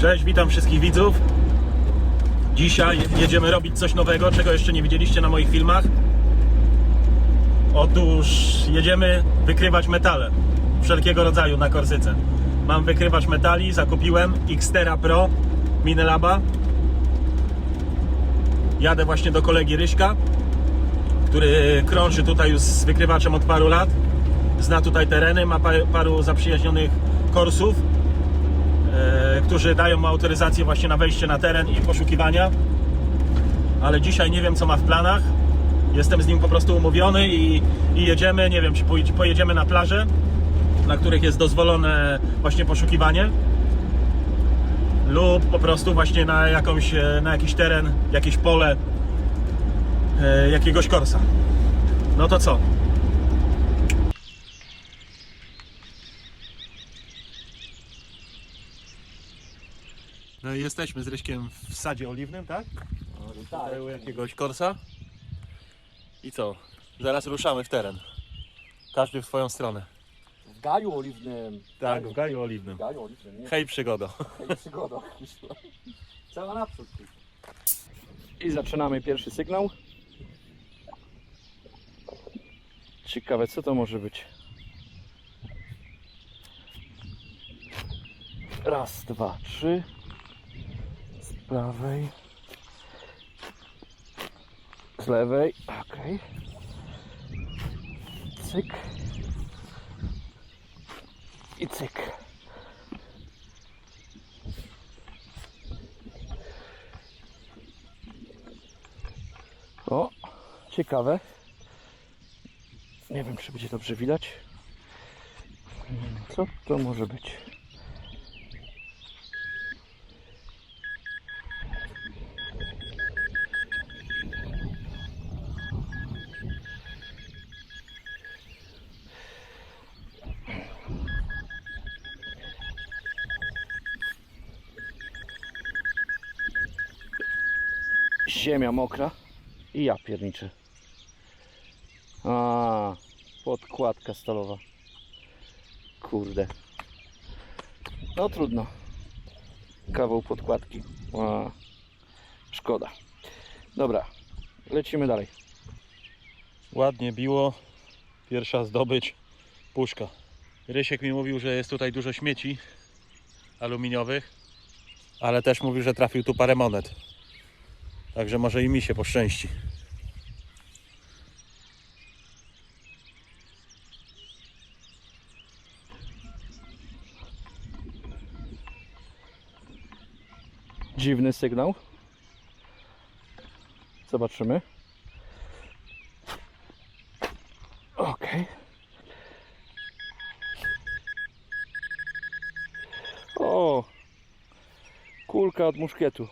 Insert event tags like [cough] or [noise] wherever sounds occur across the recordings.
Cześć, witam wszystkich widzów. Dzisiaj jedziemy robić coś nowego, czego jeszcze nie widzieliście na moich filmach. Otóż jedziemy wykrywać metale wszelkiego rodzaju na Korsyce. Mam wykrywacz metali, zakupiłem Xtera Pro Minelaba. Jadę właśnie do kolegi Ryśka, który krąży tutaj już z wykrywaczem od paru lat. Zna tutaj tereny, ma pa- paru zaprzyjaźnionych korsów którzy dają autoryzację właśnie na wejście na teren i poszukiwania. Ale dzisiaj nie wiem, co ma w planach. Jestem z nim po prostu umówiony i, i jedziemy. Nie wiem, czy pojedziemy na plaże, na których jest dozwolone właśnie poszukiwanie, lub po prostu właśnie na, jakąś, e, na jakiś teren, jakieś pole e, jakiegoś korsa. No to co? No i jesteśmy z Ryśkiem w sadzie oliwnym, tak? Tutaj u jakiegoś korsa. I co? Zaraz ruszamy w teren. Każdy w swoją stronę. W gaju oliwnym. Tak, w gaju oliwnym. W gaju oliwnym, nie? Hej przygodo. Hej, przygoda. [laughs] Cała naprzód. I zaczynamy pierwszy sygnał. Ciekawe co to może być. Raz, dwa, trzy. Prawej. Z lewej. Okej. Cyk. I cyk. O, ciekawe. Nie wiem, czy będzie dobrze widać. Co to może być? Ziemia mokra i ja pierniczę. A, podkładka stalowa. Kurde. No trudno. Kawał podkładki. A, szkoda. Dobra, lecimy dalej. Ładnie biło. Pierwsza zdobycz. Puszka. Rysiek mi mówił, że jest tutaj dużo śmieci aluminiowych, ale też mówił, że trafił tu parę monet. Także może i mi się poszczęści. Dziwny sygnał. Zobaczymy. Okej. O! Kulka od muszkietu.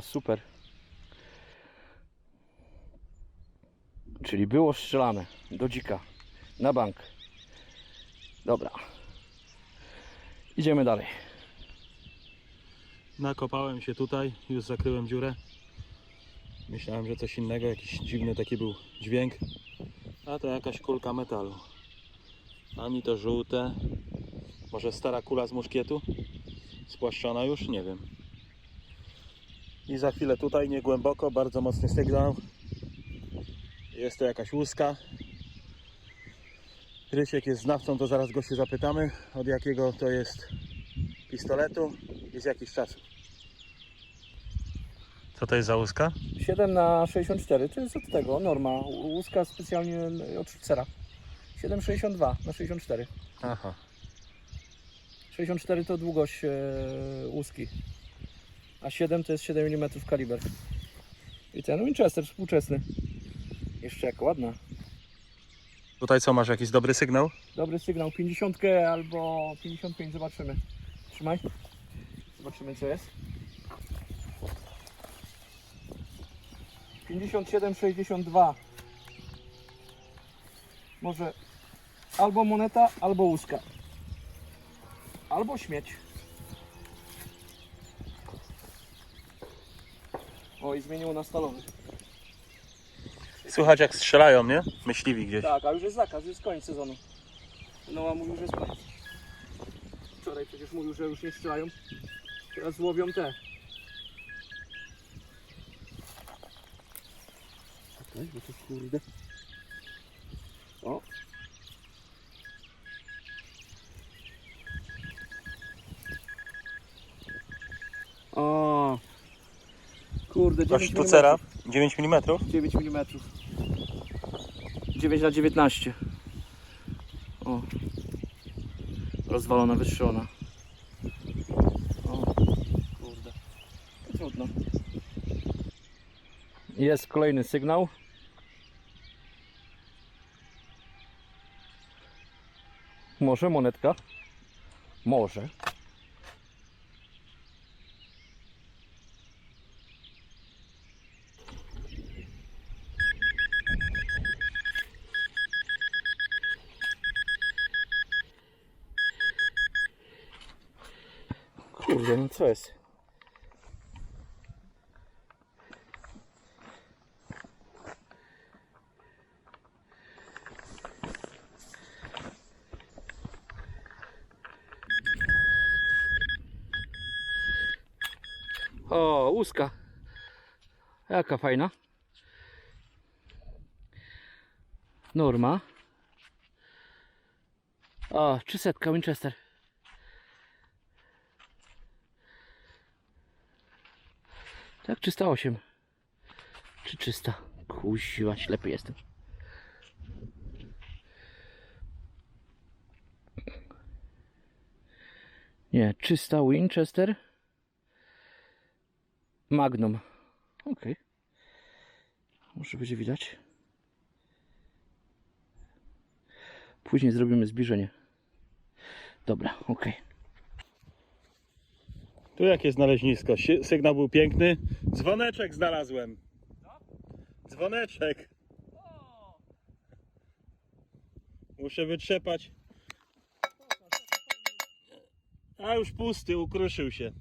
Super. Czyli było strzelane do dzika. Na bank. Dobra. Idziemy dalej. Nakopałem się tutaj, już zakryłem dziurę. Myślałem, że coś innego, jakiś dziwny taki był dźwięk. A to jakaś kulka metalu. Ani to żółte. Może stara kula z muszkietu? Spłaszczona już? Nie wiem. I za chwilę tutaj, nie głęboko, bardzo mocny sygnał. Jest to jakaś łuska. Rysiek jest znawcą, to zaraz go się zapytamy, od jakiego to jest pistoletu i z jakich czasów. Co to jest za łuska? 7 na 64 to jest od tego, norma. Łuska specjalnie od szcera. 7,62 na 64. Aha. 64 to długość e, łuski. A 7 to jest 7 mm kaliber. I ten Winchester współczesny. Jeszcze jak ładna. Tutaj co, masz jakiś dobry sygnał? Dobry sygnał. 50 albo 55 zobaczymy. Trzymaj. Zobaczymy co jest. 57,62 Może albo moneta, albo łuska. Albo śmieć. O i zmieniło na stalowy. Słychać jak strzelają, nie? Myśliwi gdzieś. Tak, a już jest zakaz, już jest koniec sezonu. Noa mówił, że jest koniec. Wczoraj przecież mówił, że już nie strzelają. Teraz łowią te. Czekaj, bo to kurde. Kurde, 9 sztucera 9 mm. 9 mm. 9 na 19. O. Rozwalona, wytrzona. O. Kurde. Trudno. Jest kolejny sygnał. Może monetka? Może. Kurde, no co jest? O, łuska. Jaka fajna. Norma. O, 300 Winchester. Tak, 308. Czy 300? Kuźwa, ślepy jestem. Nie, 300 Winchester. Magnum. Ok. Może będzie widać. Później zrobimy zbliżenie. Dobra, ok. Tu jakie znalezisko? Si- Sygnał był piękny. Dzwoneczek znalazłem. Dzwoneczek. Muszę wytrzepać. A już pusty, ukruszył się.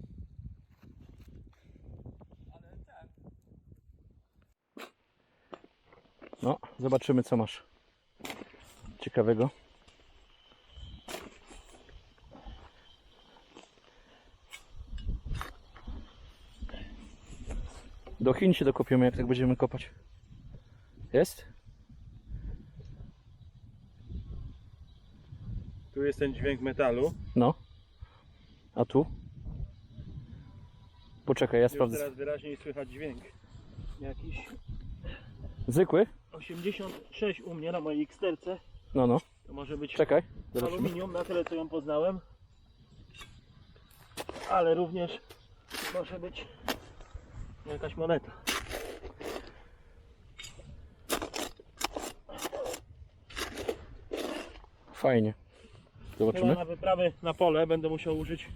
No, zobaczymy co masz. Ciekawego. Do Chin się dokopiemy, jak tak będziemy kopać. Jest? Tu jest ten dźwięk metalu. No. A tu? Poczekaj, ja Już sprawdzę. teraz wyraźniej słychać dźwięk. Jakiś Zwykły? 86 u mnie na mojej Xterce. No, no. To może być Czekaj. Zobaczymy. aluminium, na tyle co ją poznałem. Ale również może być jakaś moneta. Fajnie. Chyba Zobaczymy. na wyprawy na pole będę musiał użyć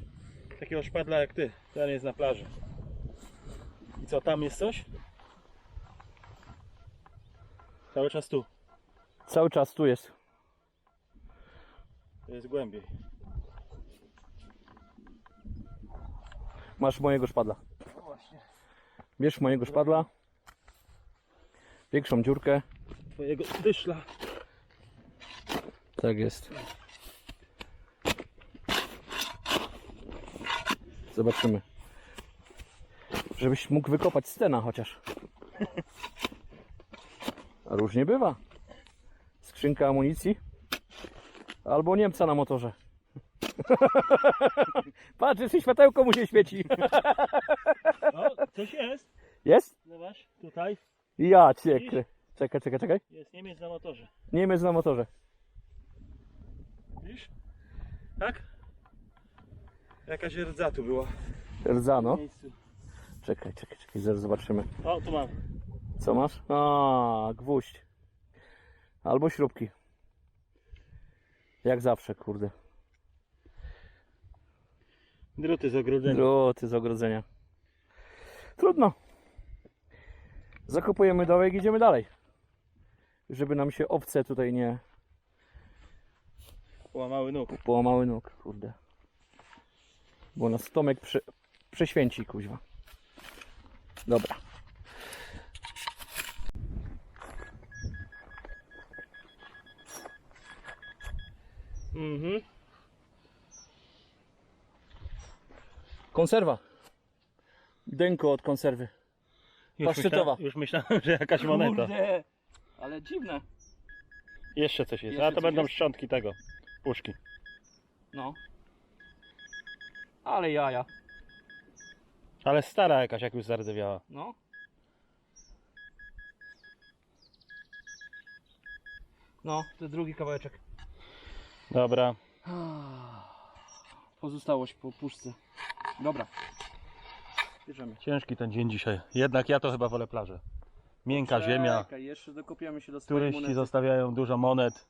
takiego szpadla jak ty. Ten jest na plaży. I co, tam jest coś? Cały czas tu. Cały czas tu jest. To jest głębiej. Masz mojego szpadla. Bierz mojego szpadla. Większą dziurkę. Twojego dyszla. Tak jest. Zobaczymy. Żebyś mógł wykopać stena chociaż. A różnie bywa. Skrzynka amunicji. Albo Niemca na motorze. [laughs] Patrz, jeszcze światełko mu się świeci. [laughs] Coś jest. Jest? Zobacz, tutaj Ja cię kry. Czekaj, czekaj, czekaj. jest Niemiec na motorze. Niemiec na motorze. Widzisz? Tak? Jakaś rdza tu była. Rdza, w no. miejscu. Czekaj, czekaj, czekaj, zaraz zobaczymy. O, tu mam. Co masz? A, gwóźdź. Albo śrubki. Jak zawsze, kurde. Druty z ogrodzenia. Druty z ogrodzenia. Trudno. Zakopujemy dołek i idziemy dalej. Żeby nam się owce tutaj nie Łamały nóg. połamały nóg, kurde. Bo nas Tomek prze, prześwięci, kuźwa. Dobra. Mhm. Konserwa. Denko od konserwy. Już, Paszczytowa. już myślałem, że jakaś moneta. Kurde, ale dziwne. Jeszcze coś jest. Jeszcze A to coś będą jest? szczątki tego. Puszki. No. Ale jaja. Ale stara jakaś jak już zardzewiała. No. No, to drugi kawałeczek. Dobra. Pozostałość po puszce. Dobra. Bierzemy. Ciężki ten dzień dzisiaj. Jednak ja to chyba wolę plażę. Miękka ziemia. Czekaj, jeszcze dokopiemy się do swojej Turyści monety. zostawiają dużo monet,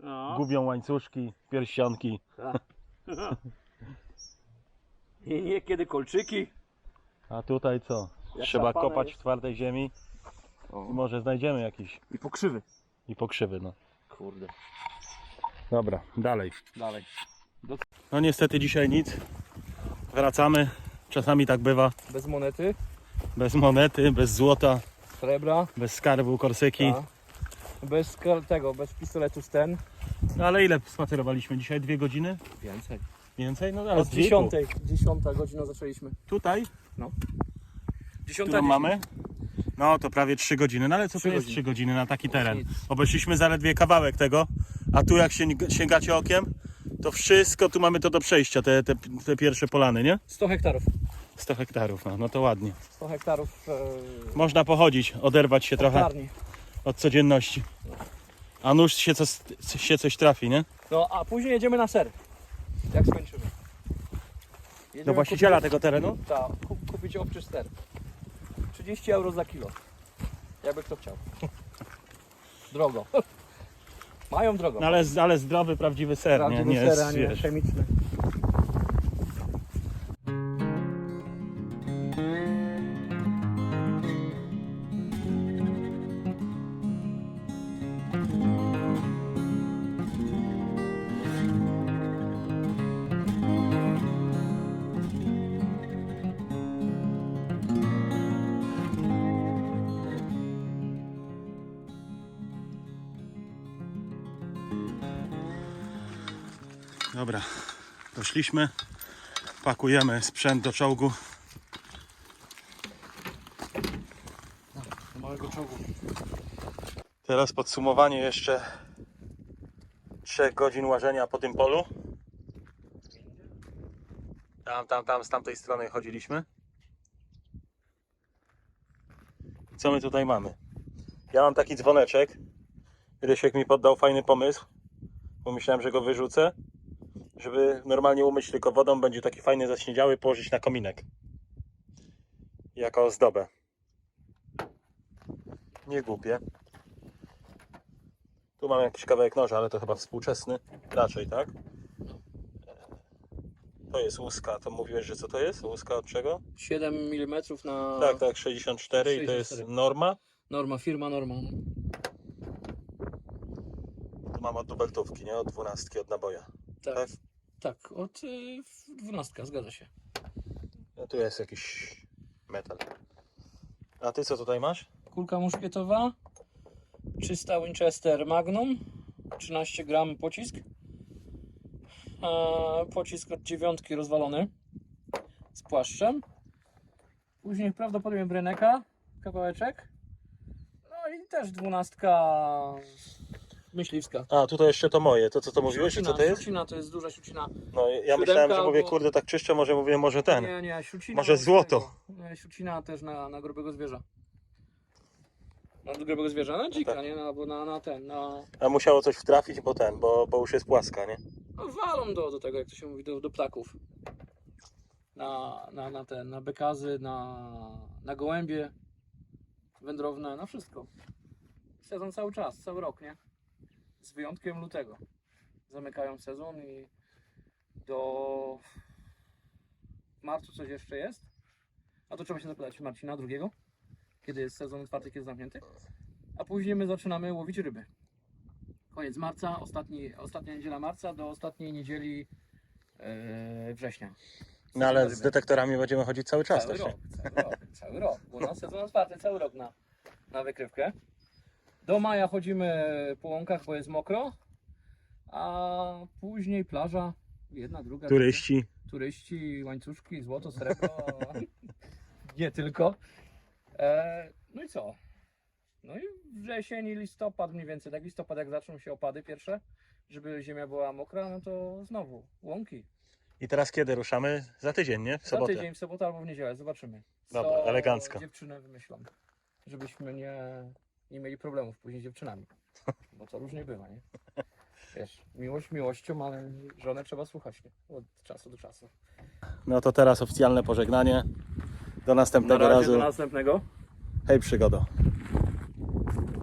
No. gubią łańcuszki, pierścionki. [laughs] I niekiedy kolczyki. A tutaj co? Jak Trzeba kopać jest. w twardej ziemi i może znajdziemy jakiś I pokrzywy. i pokrzywy. No. Kurde. Dobra, dalej. Dalej. No niestety dzisiaj nic. Wracamy. Czasami tak bywa. Bez monety, Bez monety, bez złota, srebra. bez skarbu Korsyki. Ta. Bez kar- tego, bez pistoletu Sten. No ale ile spacerowaliśmy dzisiaj? Dwie godziny? Więcej. Więcej? No zaraz Od dwie i pół. dziesiątej. Dziesiąta godzina zaczęliśmy. Tutaj? Dziesiąta Którą dziesięć. mamy? No to prawie 3 godziny. No ale co Trzy to jest godziny. 3 godziny na taki teren? Nic. Obeszliśmy zaledwie kawałek tego, a tu jak sięg- sięgacie okiem, to wszystko tu mamy to do przejścia, te, te, te pierwsze polany, nie? 100 hektarów. 100 hektarów, no, no to ładnie. 100 hektarów e, Można pochodzić, oderwać się trochę hektarni. od codzienności. A nóż się, coś, się coś trafi, nie? No a później jedziemy na ser. Jak skończymy. Jedziemy Do właściciela kupić- tego terenu? Tak, kup, kupić obczy ster. 30 euro za kilo. Jakby kto chciał. [laughs] Drogo. [laughs] Mają drogo. No ale, ale zdrowy, prawdziwy ser, nie? Prawdziwy Nie, ser, a nie wiesz. chemiczny. Dobra, doszliśmy, pakujemy sprzęt do czołgu. Do małego czołgu. Teraz podsumowanie jeszcze 3 godzin łażenia po tym polu. Tam, tam, tam, z tamtej strony chodziliśmy. Co my tutaj mamy? Ja mam taki dzwoneczek. Rysiek mi poddał fajny pomysł, bo myślałem, że go wyrzucę. Żeby normalnie umyć tylko wodą, będzie taki fajny zaśniedziały, położyć na kominek. Jako ozdobę. Nie głupie. Tu mam jakiś kawałek noża, ale to chyba współczesny. Raczej, tak? To jest łuska. To mówiłeś, że co to jest? Łuska od czego? 7 mm na Tak, tak, 64 i to jest 64. norma. norma, firma norma. no. Tu mam od dubeltówki, nie? Od dwunastki, od naboja. Tak. Tak? Tak, od y, 12, zgadza się. No tu jest jakiś metal. A ty co tutaj masz? Kulka muszkietowa, 300 Winchester Magnum, 13 gram pocisk. E, pocisk od dziewiątki rozwalony z płaszczem. Później prawdopodobnie Breneka, kawałeczek. No i też dwunastka myśliwska. A, tutaj jeszcze to moje. To co to mówiłeś, że co to jest? Śrucina, to jest duża śrucina. No ja Siódemka myślałem, że mówię, albo- kurde, tak czyszczę, może mówię, może ten. Nie, nie, śrucina. Może złoto. tego. Nie, śrucina też na, na grubego zwierza. Na grubego zwierza, na dzika, tak. nie? No, Albo na, na ten, na... A musiało coś wtrafić, bo ten, bo, bo już jest płaska, nie? No, walą do, do tego, jak to się mówi, do, do ptaków. Na, na, na te, na bekazy, na, na gołębie wędrowne, na wszystko. Sezon cały czas, cały rok, nie? Z wyjątkiem lutego. Zamykają sezon i do marcu coś jeszcze jest. A to trzeba się zapytać Marcina drugiego, kiedy jest sezon otwarty, kiedy jest zamknięty. A później my zaczynamy łowić ryby koniec marca, ostatni, ostatnia niedziela marca do ostatniej niedzieli e, września. No ale z detektorami będziemy chodzić cały czas cały też, nie? rok, cały rok, cały rok. U nas sezon otwarty cały rok na, na wykrywkę. Do maja chodzimy po łąkach, bo jest mokro, a później plaża, jedna, druga. Turyści. turyści, łańcuszki, złoto, srebro, [laughs] nie tylko. E, no i co? No i wrzesień i listopad mniej więcej, tak listopad jak zaczną się opady pierwsze, żeby ziemia była mokra, no to znowu łąki. I teraz kiedy ruszamy? Za tydzień, nie? W Za sobotę. tydzień, w sobotę albo w niedzielę, zobaczymy. Dobra, elegancko. dziewczyny wymyślą, żebyśmy nie, nie mieli problemów później z dziewczynami. Bo to różnie bywa, nie? Wiesz, miłość miłością, ale żonę trzeba słuchać nie? od czasu do czasu. No to teraz oficjalne pożegnanie. Do Na następnego razie razu. do następnego. Hej przygodo.